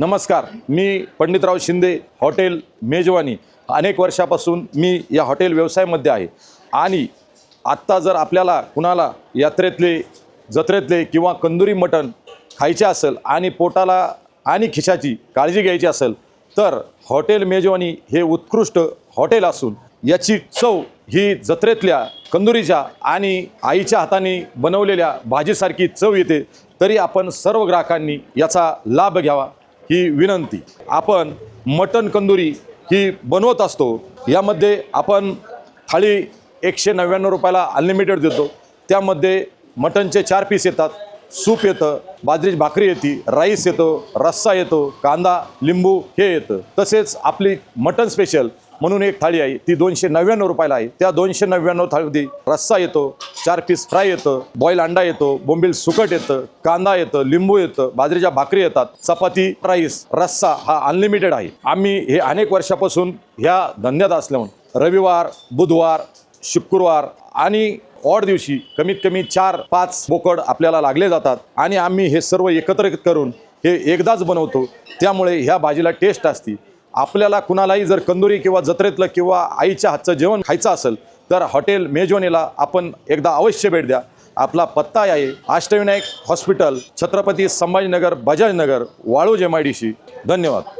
नमस्कार मी पंडितराव शिंदे हॉटेल मेजवानी. अनेक वर्षापासून मी या हॉटेल व्यवसायामध्ये आहे. आणि आत्ता जर आपल्याला कुणाला यात्रेतले जत्रेतले किंवा कंदुरी मटण खायचे असेल आणि पोटाला आणि खिशाची काळजी घ्यायची असेल तर हॉटेल मेजवानी हे उत्कृष्ट हॉटेल असून याची चव ही जत्रेतल्या कंदुरीच्या आणि आईच्या हाताने बनवलेल्या भाजीसारखी चव येते तरी आपण सर्व ग्राहकांनी याचा लाभ घ्यावा. ही विनंती. आपण मटन कंदुरी ही बनवत असतो. यामध्ये आपण थाळी एकशे नव्याण्णव रुपयाला अनलिमिटेड देतो. त्यामध्ये मटनचे चार पीस येतात. सूप येतं बाजरीची भाकरी येते राईस येतो रस्सा येतो कांदा लिंबू हे येतं. तसेच आपली मटन स्पेशल म्हणून एक थाळी आहे ती दोनशे नव्याण्णव रुपयाला आहे. त्या दोनशे नव्याण्णव थाळीमध्ये रस्सा येतो चार पीस फ्राय येतं बॉईल अंडा येतो बोंबील सुकट येतं कांदा येतं लिंबू येतं बाजरीच्या भाकरी येतात चपाती राईस रस्सा हा अनलिमिटेड आहे. आम्ही हे अनेक वर्षापासून ह्या धंद्यात असल्यामुळे रविवार बुधवार शुक्रवार आणि ऑड दिवशी कमीत कमी चार पाच बोकड आपल्याला लागले जातात आणि आम्ही हे सर्व एकत्रित करून हे एकदाच बनवतो. त्यामुळे ह्या भाजीला टेस्ट असते. आपल्याला कुणालाही जर कंदुरी किंवा जत्रेतलं किंवा आईच्या हातचं जेवण खायचं असेल तर हॉटेल मेजवानीला आपण एकदा अवश्य भेट द्या. आपला पत्ता आहे Ashtavinayak hospital Chhatrapati Sambhajinagar Bajajnagar Waluj M I D धन्यवाद.